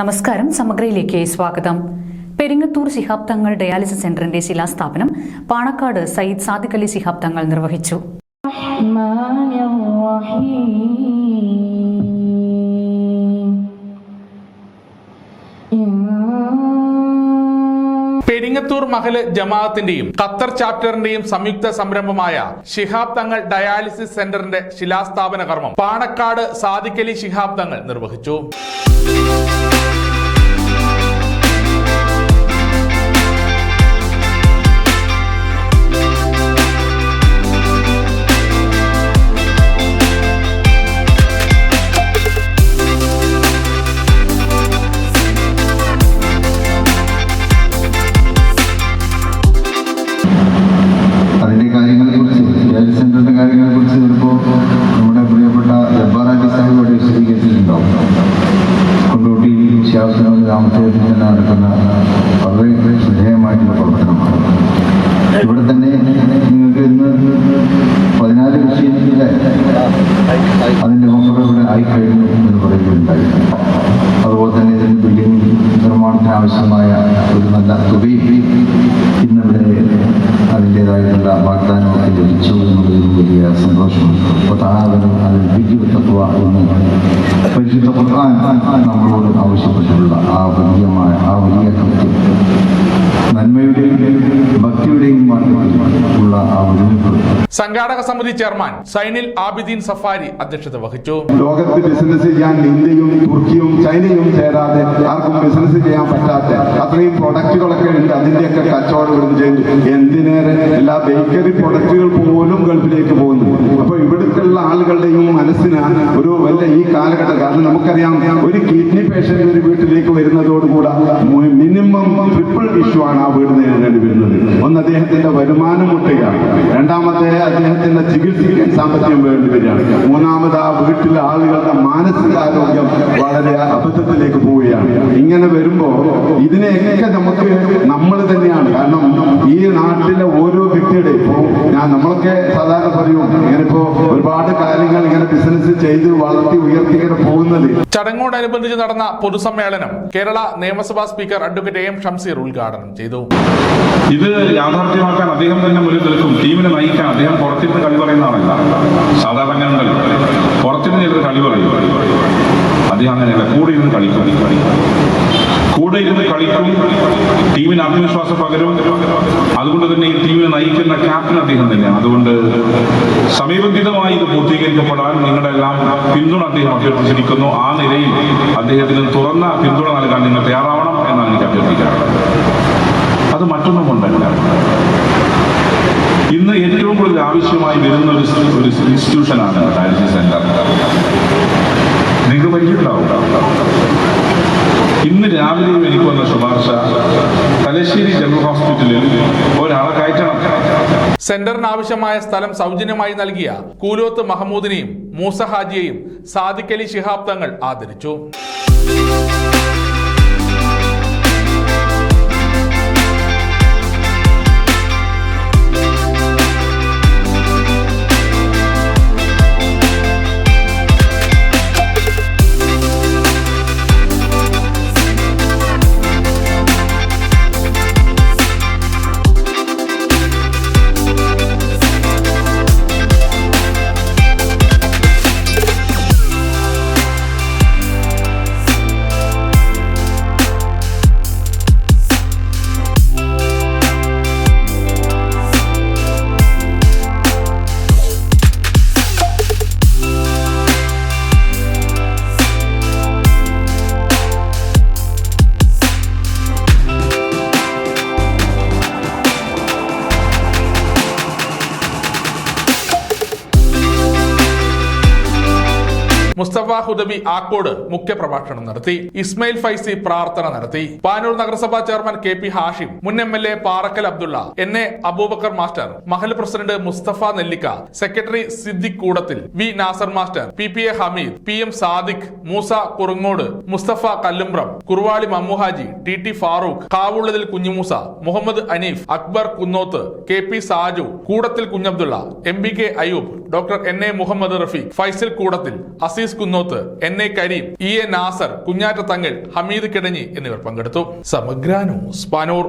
നമസ്കാരം. സമഗ്രയിലേക്ക് സ്വാഗതം. പെരിങ്ങത്തൂർ ശിഹാബ് തങ്ങൾ ഡയാലിസിസ് സെന്ററിന്റെ ശിലാസ്ഥാപനം പാണക്കാട് സയ്യിദ് സാദിഖ് അലി ശിഹാബ് തങ്ങൾ നിർവഹിച്ചു. പെരിങ്ങത്തൂർ മഹൽ ജമാഅത്തിന്റെയും ഖത്തർ ചാപ്റ്ററിന്റെയും സംയുക്ത സംരംഭമായ ശിഹാബ് തങ്ങൾ ഡയാലിസിസ് സെന്ററിന്റെ ശിലാസ്ഥാപന കർമ്മം പാണക്കാട് സാദിഖലി ശിഹാബ് തങ്ങൾ നിർവഹിച്ചു. ഇന്ന് പതിനാല് വിഷയത്തിലെ അതിന്റെ ഓഫർ ഇവിടെ ആയിക്കഴിഞ്ഞു എന്ന് പറയുകയുണ്ടായി. അതുപോലെ തന്നെ ഇതിന് ബിൽഡിംഗ് നിർമ്മാണത്തിന് ആവശ്യമായ ഒരു നല്ല തുകയും ഇന്നിവിടെ അതിന്റെതായിട്ടുള്ള വാഗ്ദാനമൊക്കെ ലഭിച്ചു എന്നുള്ളതിൽ വലിയ സന്തോഷമുണ്ട് താഴെ അതിൽ വിദ്യുത്തത്വ എന്ന് പരിശുദ്ധ ഖുർആൻ നമ്മളോട് ആവശ്യപ്പെട്ടിട്ടുള്ള ആ വലിയമായ ആ വലിയ കൃത്യം. നന്മയുടെയും ഭക്തിയുടെയും മാർഗത്തിൽ ഉള്ള ആ ഒരുമിപ്പ് സംഘാടക സമിതി ചെയർമാൻ സൈനിൽ ആബിദീൻ സഫാരി അധ്യക്ഷത വഹിച്ചു. ലോകത്ത് ബിസിനസ് ചെയ്യാൻ ഇന്ത്യയും തുർക്കിയും ചൈനയും ചേരാതെ ആർക്കും ബിസിനസ് ചെയ്യാൻ പറ്റാത്ത അത്രയും പ്രൊഡക്റ്റുകളൊക്കെ ഉണ്ട്. അതിന്റെയൊക്കെ കച്ചവടം ചെയ്തു എന്തിനേറെ? എല്ലാ ബേക്കറി പ്രൊഡക്റ്റുകൾ പോലും ഗൾഫിലേക്ക് പോകുന്നു. അപ്പൊ ഇവിടുത്തുള്ള ആളുകളുടെയും മനസ്സിന് ഒരു വല്ല ഈ കാലഘട്ടം കാരണം നമുക്കറിയാം ഒരു കിഡ്നി പേഷ്യന്റ് ഒരു വീട്ടിലേക്ക് വരുന്നതോടുകൂടെ മിനിമം ട്രിപ്പിൾ ഇഷ്യൂ ആണ്. ആ വീട് നേരിടേണ്ടി വരുന്നത്. ഒന്ന് അദ്ദേഹത്തിന്റെ വരുമാനം മുട്ടുകയാണ്. രണ്ടാമത്തെ അദ്ദേഹത്തിന്റെ ചികിത്സിക്കാൻ സാമ്പത്തികം വേണ്ടി വരികയാണ്. മൂന്നാമത് ആ വീട്ടിലെ ആളുകളുടെ മാനസികാരോഗ്യം വളരെ അബദ്ധത്തിലേക്ക് പോവുകയാണ്. ഇങ്ങനെ വരുമ്പോ ഇതിനെയൊക്കെ നമുക്ക് നമ്മൾ തന്നെയാണ്. കാരണം ഈ നാട്ടിലെ ഓരോ വ്യക്തിയുടെ ഇപ്പോ ഞാൻ നമ്മളൊക്കെ സാധാരണ പറയും ഇങ്ങനെ ഇപ്പോ ഒരുപാട് കാര്യങ്ങൾ ഇങ്ങനെ ബിസിനസ് ചെയ്ത് വളർത്തി ഉയർത്തി ഇങ്ങനെ പോകുന്നത്. ചടങ്ങോടനുബന്ധിച്ച് നടന്ന പൊതുസമ്മേളനം കേരള നിയമസഭാ speaker advocate A M Shamseer ഉദ്ഘാടനം ചെയ്തു. ഇത് യാഥാർത്ഥ്യമാക്കാൻ അദ്ദേഹം തന്നെ മുന്നിൽ നിൽക്കും. ടീമിനെ നയിക്കാൻ അദ്ദേഹം പുറത്തിരുന്ന് കളി പറയുന്ന ആളല്ല സാധാരണ പുറത്തിരുന്ന് ചിലർ കളി പറയും അദ്ദേഹം അങ്ങനെയല്ല കൂടെ ഇരുന്ന് കളിക്കും. കൂടെ ഇരുന്ന് കളിക്കും. ടീമിന് ആത്മവിശ്വാസം പകരും. അതുകൊണ്ട് തന്നെ ഈ ടീമിനെ നയിക്കുന്ന ക്യാപ്റ്റൻ അദ്ദേഹം തന്നെയാണ് അതുകൊണ്ട് സമയബന്ധിതമായി ഇത് പൂർത്തീകരിക്കപ്പെടാൻ നിങ്ങളുടെ എല്ലാം പിന്തുണ അദ്ദേഹം അഭ്യർത്ഥിച്ചിരിക്കുന്നു. ആ നിലയിൽ അദ്ദേഹത്തിന് തുറന്ന പിന്തുണ നൽകാൻ നിങ്ങൾ തയ്യാറാവണം എന്നാണ് എനിക്ക് അഭ്യർത്ഥിക്കാറുള്ളത് അത് മറ്റൊന്നും കൊണ്ടല്ല. ഇന്ന് ഏറ്റവും കൂടുതൽ ആവശ്യമായി വരുന്ന ഒരു ഒരു ഇൻസ്റ്റിറ്റ്യൂഷനാണ് ഡയാലിസിസ് സെന്റർ നിങ്ങൾക്ക് പരിചയമുണ്ടാവും ഇന്ന് രാവിലെയും എനിക്ക് വന്ന ശുപാർശ. തലശ്ശേരി ജനറൽ ഹോസ്പിറ്റലിൽ ഒരാളെ കയറ്റണം. സെന്ററിന് ആവശ്യമായ സ്ഥലം സൗജന്യമായി നൽകിയ കൂലോത്ത് മഹമ്മൂദിനെയും മൂസ ഹാജിയെയും സാദിഖ് അലി ശിഹാബ് തങ്ങൾ ആദരിച്ചു. മുസ്തഫ ഹുദബി ആക്കോട് മുഖ്യപ്രഭാഷണം നടത്തി. ഇസ്മയിൽ ഫൈസി പ്രാർത്ഥന നടത്തി. പാനൂർ നഗരസഭാ ചെയർമാൻ കെ പി ഹാഷിം മുൻ M L A Parakkal Abdulla N A Abubakar master Mahal president Musthafa Nellikka secretary Siddique Koodathil V Nasar master P P A Hameed P M Sadiq Moosa Kurungod Musthafa Kallumbram Kuruvali Mammuhaji T T Farooq Kavullathil Kunhumoosa Muhammad Aneef Akbar Kunnoth K P Saju Koodathil Kunhabdulla M B K Ayub doctor N A Muhammad Rafeeq Faisal Koodathil Azeez Kunnoth N A Kareem E A Nasar Kunhatta Thangal Hameed Kidanji എന്നിവർ പങ്കെടുത്തു. സമഗ്ര news Panoor.